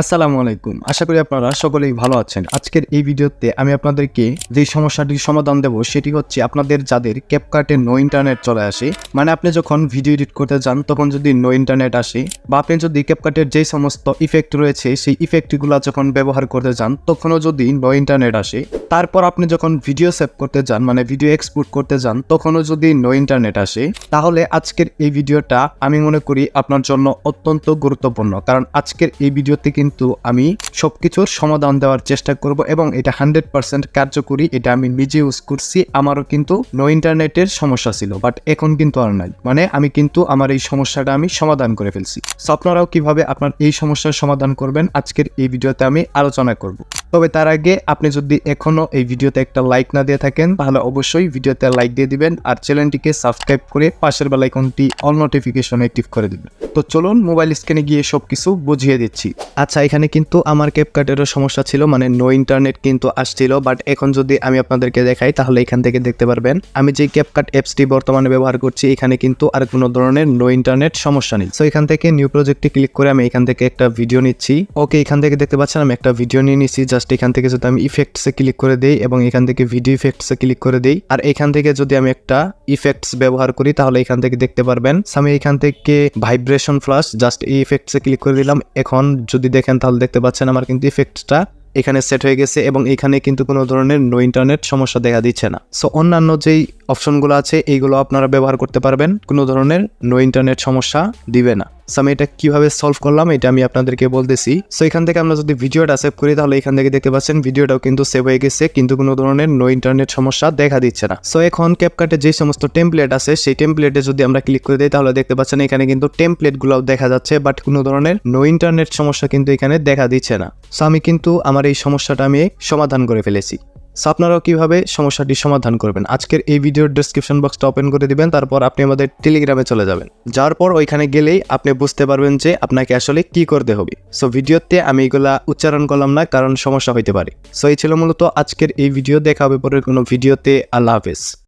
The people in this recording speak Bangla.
আসসালামু আলাইকুম। আশা করি আপনারা সকলেই ভালো আছেন। আজকের এই ভিডিওতে আমি আপনাদেরকে যে সমস্যাটির সমাধান দেব সেটি হচ্ছে আপনাদের যাদের ক্যাপকার্টে নো ইন্টারনেট চলে আসে মানে আপনি যখন ভিডিও এডিট করতে যান, তখন যদি নো ইন্টারনেট আসে বা আপনি যদি ক্যাপকার্টের যে সমস্ত ইফেক্ট রয়েছে, সেই ইফেক্টগুলো যখন ব্যবহার করতে যান, তখনও যদি নো ইন্টারনেট আসে তারপর আপনি যখন ভিডিও সেভ করতে যান মানে ভিডিও এক্সপোর্ট করতে যান, তখনও যদি নো ইন্টারনেট আসে, তাহলে আজকের এই ভিডিওটা আমি মনে করি আপনার জন্য অত্যন্ত গুরুত্বপূর্ণ। কারণ আজকের এই ভিডিওতে কিন্তু আমি সবকিছুর সমাধান দেওয়ার চেষ্টা করব এবং এটা হান্ড্রেড পার্সেন্ট কার্যকরী, এটা আমি নিজে ইউজ করছি, আমারও কিন্তু নো ইন্টারনেটের সমস্যা ছিল বাট এখন কিন্তু আর নাই। মানে আমি কিন্তু আমার এই সমস্যাটা আমি সমাধান করে ফেলছি। So, আপনারাও কীভাবে আপনার এই সমস্যার সমাধান করবেন, আজকের এই ভিডিওতে আমি আলোচনা করব। তবে তার আগে আপনি যদি এখনও এই ভিডিওতে একটা লাইক না দিয়ে থাকেন, তাহলে অবশ্যই ভিডিওতে লাইক দিয়ে দিবেন আর চ্যানেলটিকে সাবস্ক্রাইব করে পাশের বেল আইকনটি অল নোটিফিকেশন অ্যাক্টিভ করে দিবেন। তো চলুন মোবাইল স্ক্রিনে গিয়ে সবকিছু বুঝিয়ে দিচ্ছি। আচ্ছা এখানে কিন্তু আমার ক্যাপকার্টেরও সমস্যা ছিল মানে নো ইন্টারনেট কিন্তু আসছিল বাট এখন যদি আমি আপনাদেরকে দেখাই, তাহলে এখান থেকে দেখতে পারবেন। আমি যে ক্যাপকাট অ্যাপসটি বর্তমানে ব্যবহার করছি, এখানে কিন্তু আর কোনো ধরনের নো ইন্টারনেট সমস্যা নেই। সো এখান থেকে নিউ প্রজেক্টে ক্লিক করে আমি এখান থেকে একটা ভিডিও নিচ্ছি। ওকে এখান থেকে দেখতে পাচ্ছেন, আমি একটা ভিডিও নিয়ে নিচ্ছি। জাস্ট এখান থেকে যদি আমি ইফেক্টসে ক্লিক করে দেই এবং এখান থেকে ভিডিও ইফেক্টসে ক্লিক করে দেই। আর এখান থেকে যদি আমি একটা ইফেক্টস ব্যবহার করি, তাহলে এখান থেকে দেখতে পারবেন। আমি এখান থেকে ভাইব্রেশন ফ্লাশ জাস্ট এই ইফেক্টসে ক্লিক করে দিলাম। এখন যদি দেখেন, তাহলে দেখতে পাচ্ছেন আমার কিন্তু ইফেক্টসটা এখানে সেট হয়ে গেছে এবং এখানে কিন্তু কোনো ধরনের নো ইন্টারনেট সমস্যা দেখা দিচ্ছে না। সো অন্যান্য যেই অপশনগুলো আছে, এইগুলো আপনারা ব্যবহার করতে পারবেন। কোনো ধরনের নো ইন্টারনেট সমস্যা দিবে না। সো আমি এটা কীভাবে সলভ করলাম এটা আমি আপনাদেরকে বলতেছি। সো এখান থেকে আমরা যদি ভিডিওটা সেভ করি, তাহলে এখান থেকে দেখতে পাচ্ছেন, ভিডিওটাও কিন্তু সেভ হয়ে গেছে, কিন্তু কোনো ধরনের নো ইন্টারনেট সমস্যা দেখা দিচ্ছে না। সো এখন ক্যাপকাটে যে সমস্ত টেমপ্লেট আছে, সেই টেমপ্লেটে যদি আমরা ক্লিক করে দিই, তাহলে দেখতে পাচ্ছেন এখানে কিন্তু টেমপ্লেটগুলো দেখা যাচ্ছে বাট কোনো ধরনের নো ইন্টারনেট সমস্যা কিন্তু এখানে দেখা দিচ্ছে না। সো আমি কিন্তু আমার এই সমস্যাটা আমি সমাধান করে ফেলেছি। সো আপনারাও কীভাবে সমস্যাটি সমাধান করবেন? আজকের এই ভিডিওর ডেসক্রিপশন বক্সটা ওপেন করে দিবেন, তারপর আপনি আমাদের টেলিগ্রামে চলে যাবেন। যাওয়ার পর ওইখানে গেলেই আপনি বুঝতে পারবেন যে আপনাকে আসলে কি করতে হবে। সো ভিডিওতে আমি এগুলা উচ্চারণ করলাম না, কারণ সমস্যা হইতে পারে। সো এই ছিল মূলত আজকের এই ভিডিও। দেখা হবে পরের কোনো ভিডিওতে। আল্লাহ হাফেজ।